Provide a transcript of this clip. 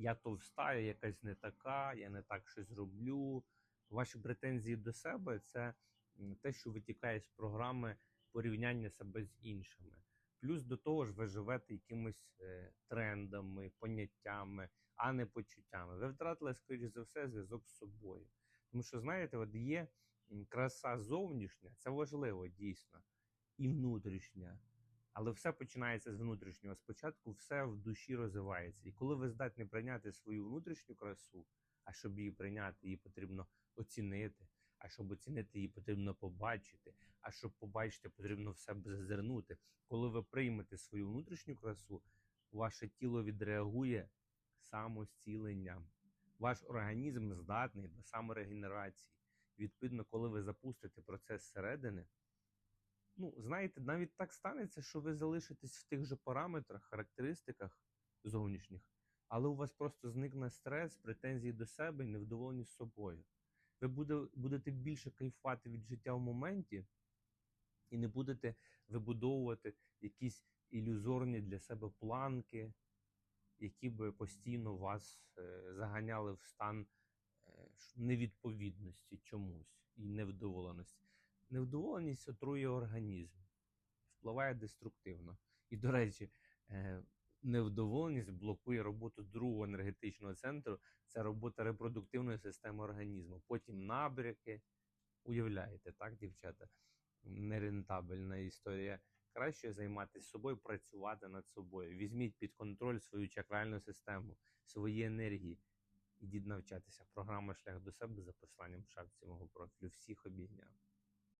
я товста, я якась не така, я не так щось роблю. Ваші претензії до себе це те, що витікає з програми порівняння себе з іншими. Плюс до того ж, ви живете якимись е, трендами, поняттями, а не почуттями. Ви втратили, скоріш за все, зв'язок з собою. Тому що, знаєте, от є краса зовнішня, це важливо дійсно, і внутрішня. Але все починається з внутрішнього. Спочатку все в душі розвивається. І коли ви здатні прийняти свою внутрішню красу, а щоб її прийняти, її потрібно оцінити. А щоб оцінити її, потрібно побачити. А щоб побачити, потрібно в себе зазирнути. Коли ви приймете свою внутрішню красу, ваше тіло відреагує самозціленням. Ваш організм здатний до саморегенерації. Відповідно, коли ви запустите процес зсередини, ну, знаєте, навіть так станеться, що ви залишитесь в тих же параметрах, характеристиках зовнішніх, але у вас просто зникне стрес, претензії до себе і невдоволеність собою. Ви буде, будете більше кайфувати від життя в моменті і не будете вибудовувати якісь ілюзорні для себе планки, які би постійно вас е, заганяли в стан е, невідповідності чомусь і невдоволеності. Невдоволеність отрує організм, впливає деструктивно. І, до речі, е, невдоволеність блокує роботу другого енергетичного центру це робота репродуктивної системи організму. Потім набряки. Уявляєте, так, дівчата? Нерентабельна історія. Краще займатися собою, працювати над собою. Візьміть під контроль свою чакральну систему, свої енергії. Ідіть навчатися. Програма Шлях до себе за посиланням в шапці мого профілю. Всіх обійняв.